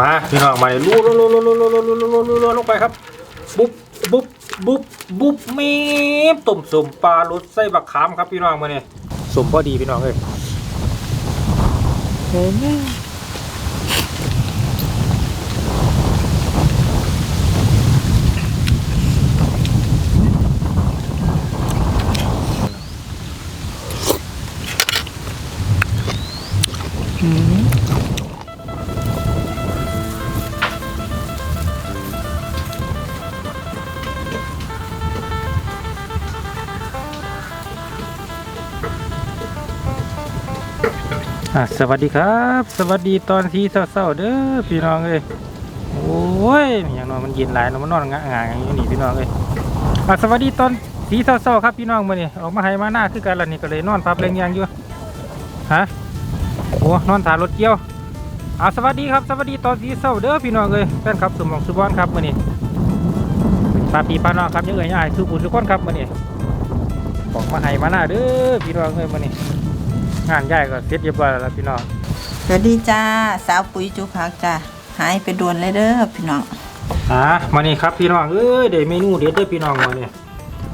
มาพี่น้องมาเลยลู่ลู่ลู่ลู่ลู่ลู่ลู่ลู่ลู่ลู่ลงไปครับ บุ๊บบุ๊บบุ๊บบุ๊บมีบต้มสมปลารสไส้บักขามครับพี่น้องมาเนี่ยสมพอดีพี่น้องเอ้ย อะสวัสดีครับ สวัสดีตอนที่เศร้าๆเด้อพี่น้องเอ้ยโอ้ยอย่างนอนมันเย็นหลายเนาะมันนอนงะงางอย่างนี้นี่พี่น้องเอ้ยอะสวัสดีตอนที่เศร้าๆครับพี่น้องมาเนี่ยออกมาให้มาหน้าคือกันละนี่ก็เลยนอนพับแรงยางอยู่ฮะโอ้นอนถ่ายรถเกี่ยวอะสวัสดีครับสวัสดีตอนที่เศร้าเด้อพี่น้องเอ้ยแฟนครับสมองสุบอนครับมาเนี่ยปาปีปาน้องครับยังเอ้ยอ้ายคือบุญทุกคนครับมาเนี่ยบอกมาให้มาหน้าเด้อพี่น้องเอ้ยมาเนี่ย งานใหญ่ก็เสร็จเรียบร้อยแล้วล่ะพี่น้องสวัสดีจ้าสาวปุ๋ยจุพักจ้าหายไปด่วนเลยเด้อพี่น้องอ่ามานี่ครับพี่น้องเอ้ยได้เมนูเด็ดเด้อพี่น้องมาเนี่ย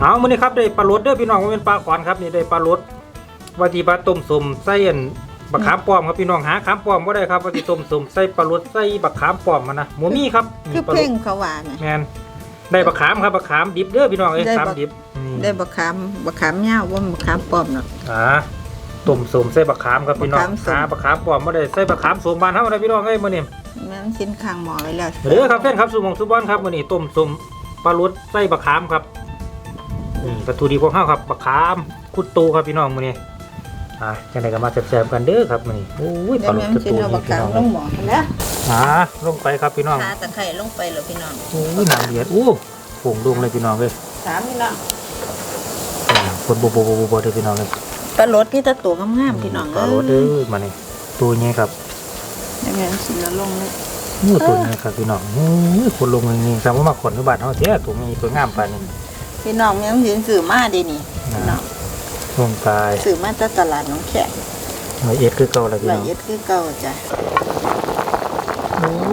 เอามานี่ครับได้ปลาลดเด้อพี่น้องว่าเป็นปลาขวานครับนี่ได้ปลาลดว่าที่ปลาต้มสมไส้อันบักขามป้อมครับพี่น้องหาขามป้อมบ่ได้ครับว่าที่ต้มสมไส้ปลาลดไส้บักขามป้อมมันนะหมูมี่ครับคือปลาลเพ่ดงเขาว่าไงแมนได้บักขามครับบักขามดิบเด้อพี่น้องเอ้ยได้ขามบักดิบนี่ได้บักขามบักขามเงาวว่าบักขามปลอมเนาะอ่า ต้มสมไส้บักขามครับพี่น้องบักขามสมหาบักขามป้อมบ่ได้ไส้บักขามสมบ้านเฮาได้พี่น้องเอ้ยมื้อนี้แม่นสิ้นข้างหมอไว้แล้วเด้อครับแฟนครับสุมองสุบอนครับมื้อนี้ต้มสมปลาลดไส้บักขามครับนี่วัตถุดิบของเฮาครับบักขามคุดตูครับพี่น้องมื้อนี้อ่าจังไดก็มาแซ่บๆกันเด้อครับมื้อนี้โอ้ยปเดี๋ยลาวลแม่ดนคุดสิ้นตูเอาบันี่กพี่ขามน้องลงหมอแล้วอ่าลงไปครับพี่น้องทาตะไคร้ลงไปแล้วพี่น้องโอ้ยน้ำเดือดอู้ผงดงเลยพี่น้องเอ้ยถามพี่น้อง อ่าคนบ่บ่บ่บ่บ่เด้อพี่น้องเอ้ย ปลาลดที่ตะตัวงามๆพี่น้องปลาลดเด้อมานี่ตัวนี้ครับเดี๋ยวแม่นสิ้นแล้วลงเลยโอ้ตัวนี้ครับพี่น้องโอ้ยคนลงอย่างนี้สมมติมาขนที่บ้านเฮาแท้ตัวนี้ตัวงามปานนี้พี่น้องแม่นสิซื้อมาเด้นี่พี่น้องลงไปซื้อมาจากตลาดหน้องแขกละเอียดคือเก่าแล้วพี่ละน้องเอียดคือเก่าจ้ะโอ้โห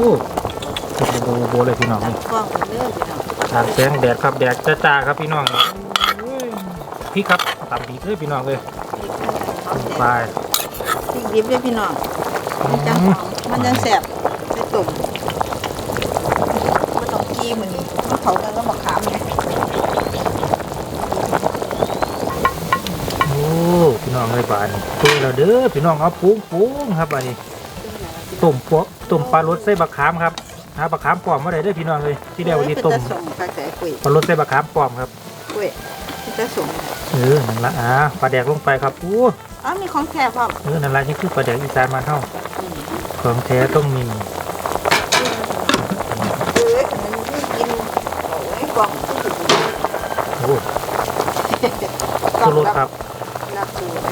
โบโบโบเลยพี่น้องตั้งกล้องไปเด้อพี่น้องตากแสงแดดครับแดดจ้าๆครับพี่น้องโอ้ยพี่ครับตามดีเลยพี่น้องเลยลง ไปพริกดิบเด้อพี่น้องมันจังหอมมันจังแซ่บใส่ตุ่มมันต้องกี้มันนี่มันเขากันก็บักขามไงโอ้พี่น้องเลยบานเปื่อยแล้วเด้อพี่น้องเอาปุ้งปุ้งครับบานนี้ต้มพวกต้มปลารสใส่บักขามครับหาบักขามปลอมมาได้เด้อพี่น้องเลยที่เดียววันนี้ต้มเป็นตะสมปลาแก่กุยปลารสใส่บักขามปลอมครับกุยเป็นตะสม เออนั่นละอ่าปลาแดกลงไปครับอู้อ๋อมีของแท้พร้อมเออนั่นละนี่คือปลาแดกอีสานมานเท่าอืมของแท้ต้องมีเออขนมที่กินโอ้ยกล่องที่สุดโอ้ชูรสครับรับดูไป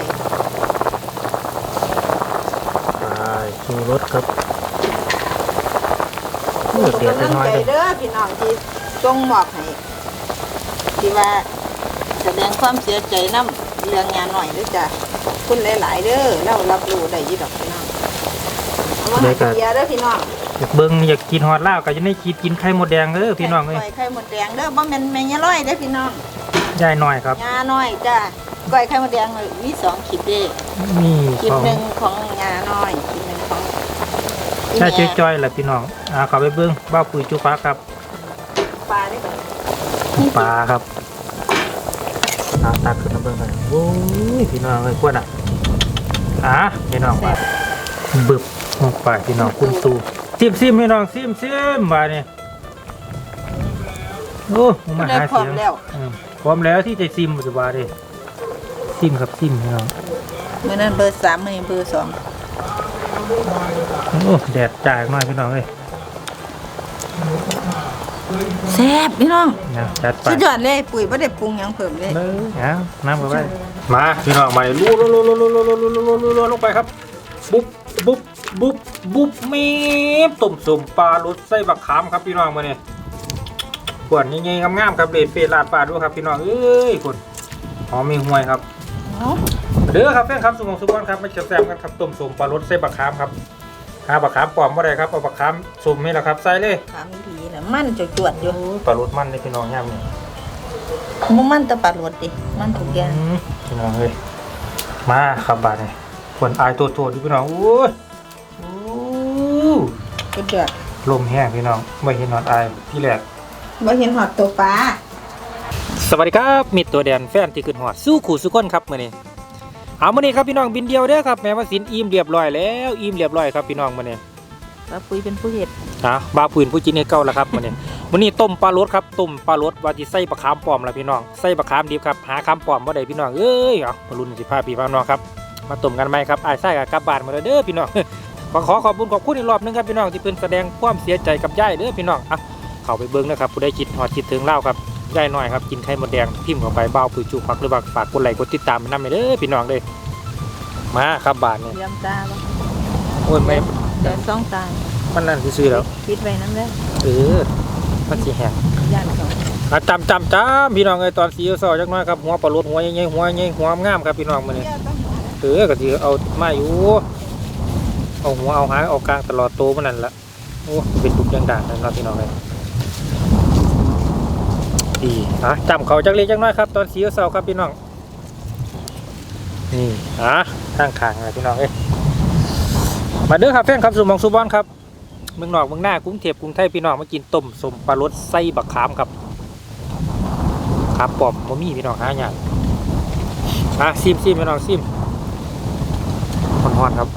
ไปชูรสครับเออเดือดกำลังน้อยใจเลยเด้อพี่น้องที่ส่งมอบให้ที่ว่าแส ดงความเสียใจน้ำเรื่องงานหน่อยเด้อจ้ะขอบคุณหลาย ๆ เด้อเรารับรู้ได้อยี่ดอกพี่น้องเอามาให้เบียร์เด้อพี่น้องอยากเบิ้งอยากกินฮอดลาวก็จะได้กินกินไข่มดแดงเด้อพี่น้องเอ้ยก้อยไข่หมดแดงเด้อบ่แม่นแม่ยาร้อยเด้อพี่น้องยายน้อยครับยาน้อยจ้าก้อยไข่หมดแดงมีสองคลิปเด้นี่คลิปของหนึ่งของยาน้อยคลิปหนึ่งของอีใช่แม่จ้อยๆแหละพี่น้องอ่าเข้าไปเบิ้งบ้าวปุ๋ยจุฟ้าครับ ปลาได้อปลาครับ ตาตักขึ้นมาเบิ้งกันโอ้ยพี่น้องเอ้ยควรอะอะพี่น้องไปบึบลงไปพี่น้องคุณตูซิมซิมพี่น้องซิมซิมมาเนี่ยโอ้มาได้หาพร้อเสีมยงแล้วอืมพร้อมแล้วที่จะซิมปัจจุบันเลยซิมครับซิมพี่น้องมื้อนั้นเบอร์สามมื้อนี้เบอร์สองโอ้แดดจ่ายหน่อยพี่น้องเอ้ย แซ่บพี่น้องนะจัดไปสุดยอดเลยปุ๋ยบ่ได้ปรุงหยังเพิ่มเลยเลยนะน้ำเข้าไปมาพี่น้องมาลู่ลู่ลู่ลู่ลู่ลู่ลู่ลู่ลู่ลู่ลงไปครับ บุ๊บบุ๊บบุ๊บบุ๊บมีบต้มสมปลารสไส้บักขามครับพี่น้องมาเนี่ยขวดยังไงงามๆครับเด็ดเฟรลาดปลาด้วยครับพี่น้องเอ้ยคนหอมมีห่วยครับเด้อครับแฟนครับสุมองสุกอนครับมาแซ่บๆกันครับต้มสมปลารสเส้นบักขามครับ หาบักขามปลอมบ่ได้ครับเอาบักขามสุ่มนี่แหละครับใส่เลยขามอีหลีน่ะมันจะจวดๆอยู่ปลาลดมันเลยพี่น้องย่ำนี่มันมันแตะปัดรวดดิมันถูกอย่างอืมพี่น้องเอ้ยมาครับบาดนี่ควรอายตัวโตดิพี่น้องโอ้ยโอ้ก็จวดลมแห้งพี่น้องไม่เห็นนอนอายที่แรกบ่เห็นหอดตัวปลา สวัสดีครับ มิตรตัวแดนแฟนที่ขึ้นหอดสู้ขู่สุกคนครับมื้อนี้ เอามื้อนี้ครับพี่น้องบินเดียวเด้อครับแม่ว่าสินอิ่มเรียบร้อยแล้วอิ่มเรียบร้อยครับพี่น้องมื้อนี้ปลาปุยเป็นผู้เห็ดอะบาปืนผู้จินให้เก่าแล้วครับมื้อนี้มื้อนี้ต้มปลารสครับต้มปลารสว่าสิใส่บะขามป้อมล่ะพี่น้องใส่บะขามดิบครับหาขามป้อมบ่ได้พี่น้องเอ้ยเอามาลุ้นสิพาพี่พาน้องครับมาต้มกันไหมครับอ้ายไส้กับกลับบ้านมาแล้วเด้อพี่น้องขอขอขอบคุณขอบคุณอีกรอบหนึงครับพี่น้องที่เพิ่นแสดงความเสียใจกับยายเด้อพี่น้องอะเข้าไปเบิ่งนะครับผู้ใดคิดฮอดคิดถึงเล่าครับ ยายน้อยครับกินไข่มดแดงพิมพ์เข้าไปเบ้าปุ๋ยจูพักหรือว่าฝากกดไลค์กดติดตามไปนำเด้อพี่น้องเด้อมาครับบ้านนี่เลี้ยมตาบ่โอ้ยไม่เดินสองตามันนั่นซื่อๆแล้วคิดไว้นำเด้อเออมันสิแห้งย่านเขาอะจำจำจำพี่น้องไอ้ยตอนสีเสาจักหน้อยครับหัวปลาลดหัวใหญ่ๆหัวใหญ่หัวงามครับพี่น้องมื้อนี้เออก็สิเอามาอยู่เอาหัวเอาหางเอากลางตลอดโตมันนั่นละโอ้เป็นทุกอย่างด่านนั่นเนาะพี่น้องเลย ดีอะจำเขาจักเล็กจักน้อยครับ ตอนสีเสาครับพี่น้องนี่อะข้างขางเลยพี่น้องเอ้มาเด้อครับแฟนครับสุมองสุบอนครับเมืองนอกเมืองหน้ากรุงเทพกรุงไทยพี่น้องมากินต้มสมปลารสไส้บักขามครับครับปอมบ่มีพี่น้องหาอย่างอะซิมซิมพี่น้องซิมฮอนๆครับ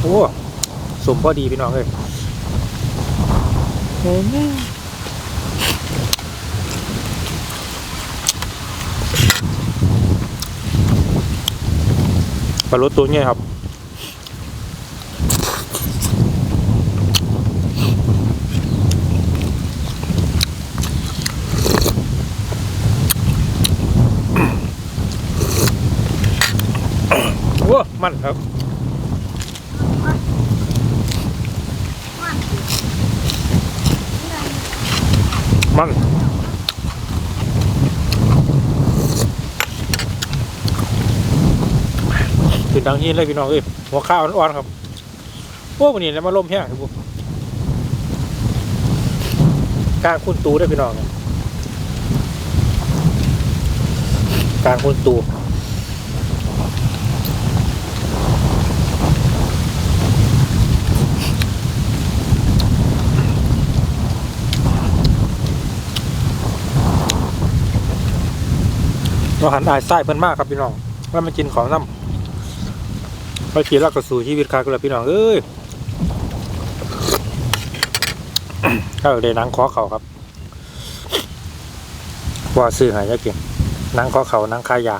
โอ้ สมพอดีพี่น้องเลยปลารสตัวเนี้ยครับโอ้มันครับ ดังนี้เลยพี่น้องเอ้ยหัวข้าวอ่อนๆครับโอ้วันนี้แล้วมาล่มแห้งครับผมกางคุณตูได้พี่น้องกางคุณตูเราหันอายไส้เพิ่นมากครับพี่น้องว่ามันกินของน้ำ ไปขี่ลักกระสู่ชีวิตคากันเลยพี่น้องเอ้ยก็เลยนังคอเข่าครับว่าซื้อหายยากเก่งนังคอเข่านังคายา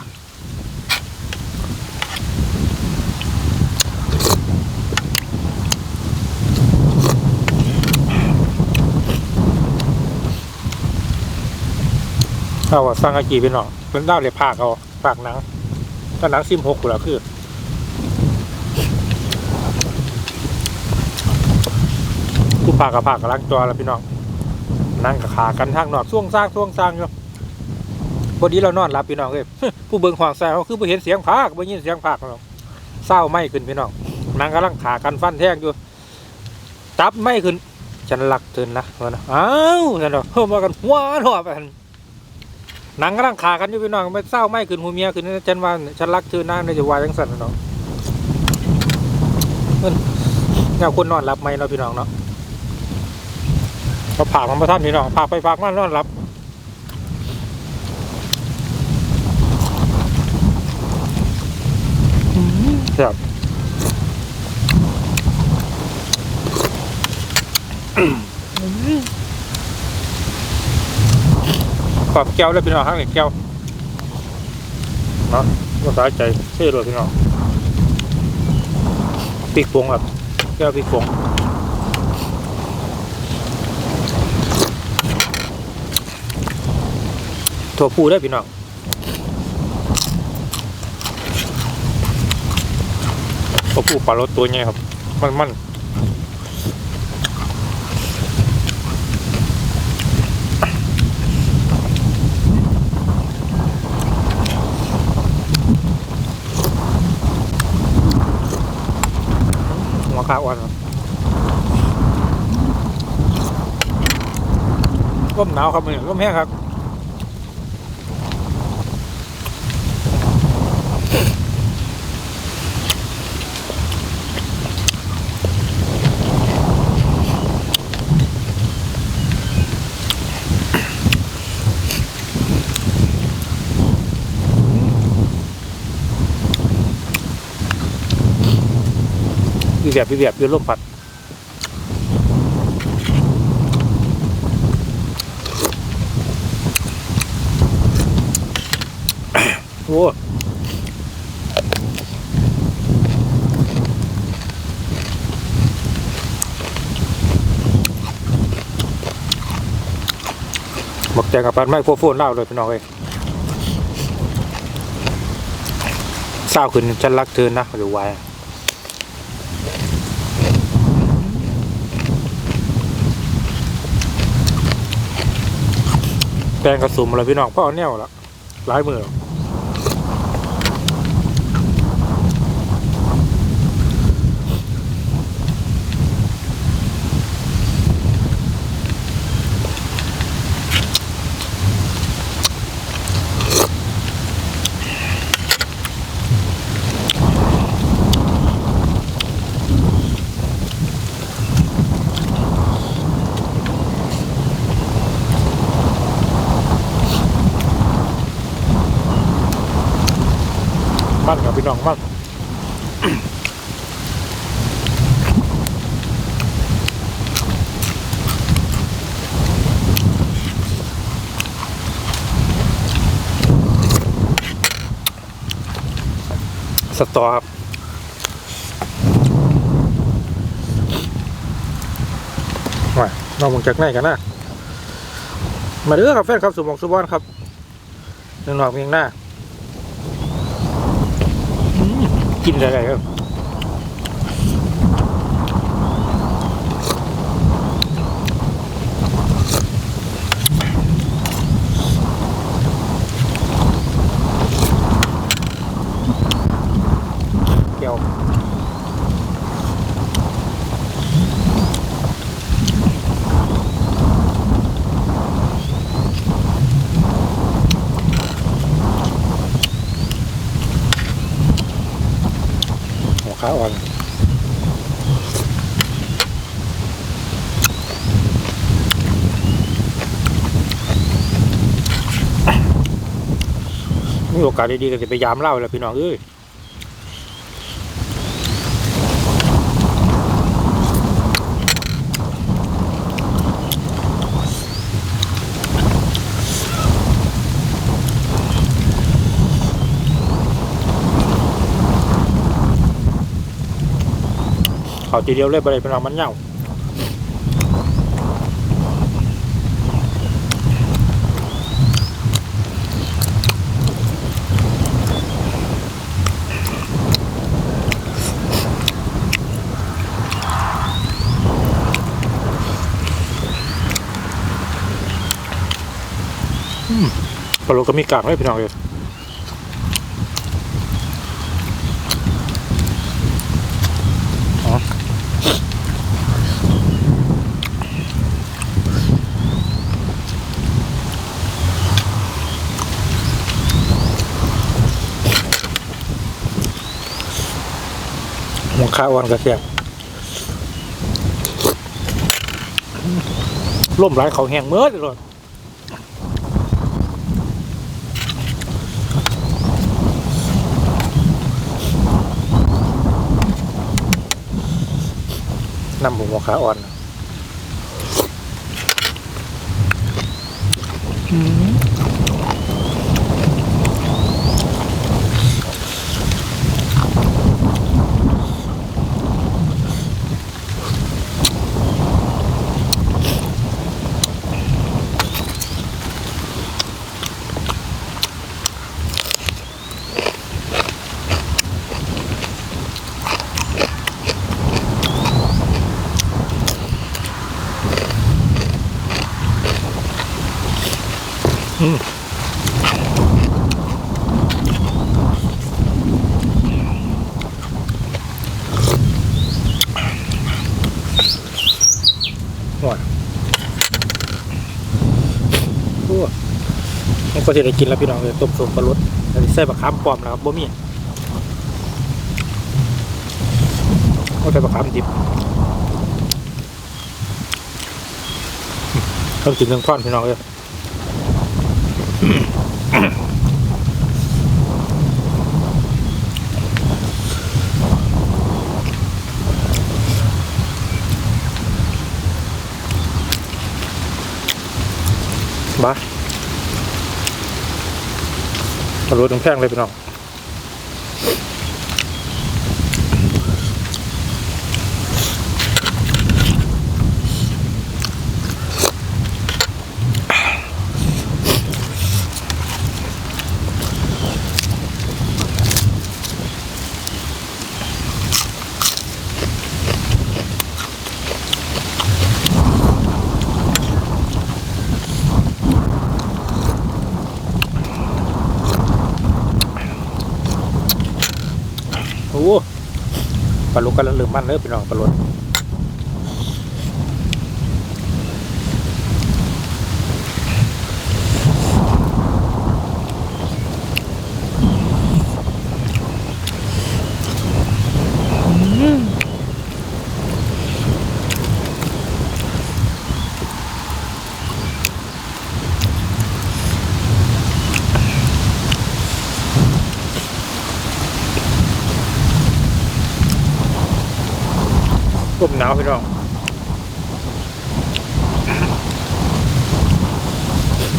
เอาว่าสร้างอากีพี่น้องเป็นด้าวเลยภาคเอาภาคหนังถ้าหนังซิมหกกูแล้วคือ ผู้ภาคกับภาคกำลังตัวแล้วพี่น้องนั่งกับขากันทางนอกช่วงสร้างช่วงสร้างอยู่พอดีเรานอนหลับพี่น้องเอ้ยผู้เบิ่งความแซ่เขาคือบ่เห็นเสียงภาคบ่ยินเสียงภาคพี่น้องเศร้าไม่ขึ้นพี่น้องนั่งกำลังขากันฟันแทงอยู่จับไม่ขึ้นฉันหลักเทินนะว่านะอ้าวฉันเนาะเพิ่มากันหัวหนอไปหั่นหนังกำลังขากันอยู่พี่น้องไม่เศร้าไม่ขึ้นหูเมียขึ้นฉันว่าฉันรักเธอนะในจะวายจังสันน่ะเนาะเพิ่นแนวคนนอนหลับไหมเนาะพี่น้องเนาะ ก็ผากมันมาท่านพี่น้องผากไปผากมานอนรับครับขอบแก้วแล้วพี่น้องข้างหนึ่งแก้วเนาะภาษาใจเท่เลยพี่น้องปีกปวงครับแก้วปีกปวง ถั่วพูด้วยพี่น้องถั่วพูปลารสตัวใหญ่ครับ มันมันหัวขาอ่อนร่มหนาวครับมัร่มแห้งครับ พี่แบบพี่แบบยืนร่มผัดโอ้บักแจงกับปันไมโคโฟนเล่าเลยพี่น้องเอ้ยเศร้าขึ้นฉันรักเธอนะหรือไว้ แปลงกระสุมอะไรพี่น้องพ่อเอาแนวละหลายมือ สตอครับมาลองมงจากไหนกันนะมาเด้อครับแฟนครับสุมองสุบอนครับหนึ่งหนอกเพียงหน้ากินอะไรครับ อ่อนมีโอกาสดีๆก็จะไปยามเล่าแล้วพี่น้องเอ้ย เขาทีเดียวเลยไปเลยพี่น้องมันเหงาปลาโลก็มีกากให้พี่น้องเลย ข้าวอ่อนกระเทียมล่มหลายเขาแห้งเมื่อเลยน้ำหมูหัวขาอ่อน ก็จะได้กินแล้วพี่น้องเลยต้มสมปลารสอันนี้ใส่บะขามป้อมนะครับบ่มีก็ใส่บะขามดิบต้องกินเรื่องทอดพี่น้องเลย ปลารสต้องแพงเลยพี่น้อง โอ้ป แล้วลืมมันเลยพี่น้องปลาลด หนาวพี่น้อง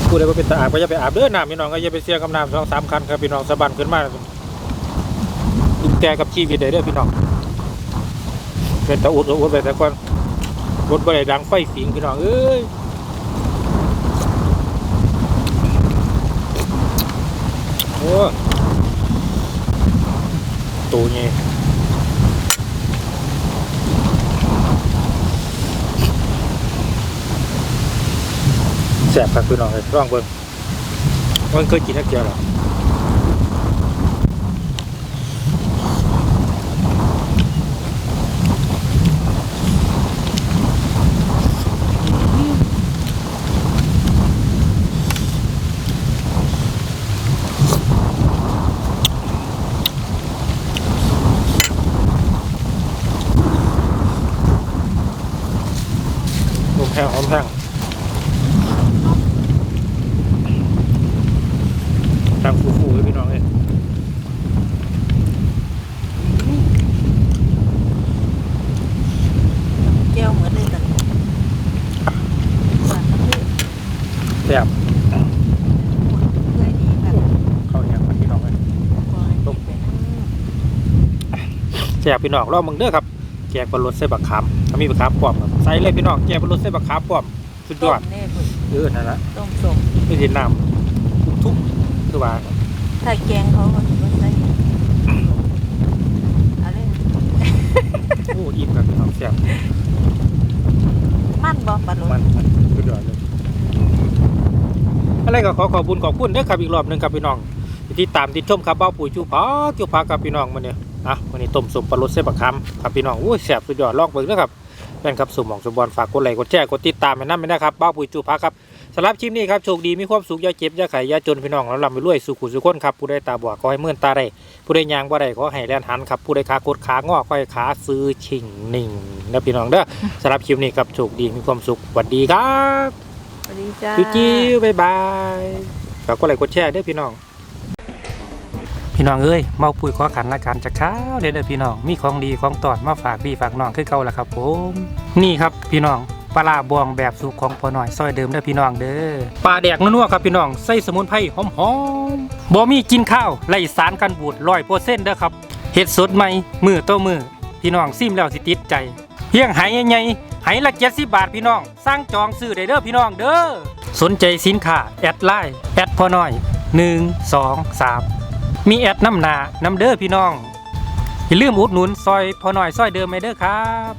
พูดเลยว่าเป็นตาอาบก็อย่าไปอาบเด้อน้ำพี่น้องก็อย่าไปเสี่ยงกับน้ำสองสามคันครับพี่น้องสะบันขึ้นมาดุมแกกับชีวิตได้เด้อพี่น้องเป็นตะอุดตะอุดไปแต่ก่อนรถบริดังไฟฝิงพี่น้องเอ้ยโอ้ตัวนี้ แสบครับพี่น้องเลยร่องเบิ้งมันเคยกินนักเจียวหรอหนุ่มแห้งหอมแห้งทางฟูๆเลยพี่น้องเลย แก้วเหมือนเลยกันหวานมากเลย แซ่บ เพื่อดีแบบ เข้าอย่างครับพี่น้องเลย คอยต้มไปนั่ง แซ่บพี่น้องรอบมึงเด้อครับแกงปลารสใส่บักขามถ้ามีบักขามป้อมครับใส่เลยพี่น้องแกงปลารสใส่บักขามป้อมสุดยอดต้มแน่เพิ่นเออนั่นแหละต้มส้มไม่ใช่น้ำทุกๆคือว่าถ้าแกงเขาก็ถือว่าใส่อะไรโอ้อิ่มครับพี่น้องแซ่บมันบ่ปลาโรมันสมันสุดยอดเลยอะไรก็ขอขอบคุณขอบคุณเด้อครับอีกรอบหนึ่งครับพี่น้องที่ติดตามติดชมครับเบ้าปุ๋ยจูพาจูพากับพี่น้องมื้อนี้ อะมื้อนี้ต้มสมปลารสเส้นบักคำครับพี่น้องโอ้ยแซ่บสุดยอดลองเบิ่งเด้อครับแฟนครับสมหมองสมบอลฝากกดไลค์กดแชร์กดติดตามให้นำไปนะครับเบ้าปุ๋ยจูพาครับสำหรับคลิปนี้ครับโชคดีมีความสุขอย่าเจ็บอย่าไข้อย่าจนพี่น้องแล้วลำไปรวยสุขุสุขคนครับผู้ใดตาบอดขอให้เมื่อนตาได้ผู้ใดยางบ่ได้ขอให้แล่นหันครับผู้ใดขาโคตรขางอขอให้ขาซื้อชิงนิ่งนะพี่น้องเด้อสำหรับคลิปนี้ครับโชคดีมีความสุขสวัสดีครับสวัสดีจ้าจิ้วจิ้วบายบายฝากกดไลค์กดแชร์เด้อพี่น้อง พี่น้องเอ้ยเมาปุ๋ยขอขันละกันจากข้าวเด้อเด้อพี่น้องมีของดีของตอดมาฝากพี่ฝากน้องคือเก่าละครับผมนี่ครับพี่น้องปลาบวงแบบสุกของพอหน่อยซอยเดิมเด้อพี่น้องเด้อปลาแดกนัวๆครับพี่น้องใส่สมุนไพรหอมๆบ่มีกินข้าวไล่สารกันบูดร้อยเปอร์เซ็นต์เด้อครับเห็ดสดใหม่มือต่อมือพี่น้องซิมแล้วสิติดใจเพียงไหใหญ่ๆไหละเจ็ดสิบบาทพี่น้อง สร้างจองซื้อได้เด้อพี่น้องเด้อสนใจสินค้าแอดไลน์แอดพอหน้อย1 2 3มี มีแอดน้ำหนาน้ำเด้อพี่น้อง อย่าลืมอุดหนุนซอยพอหน่อยซอยเดิมไหมเด้อครับ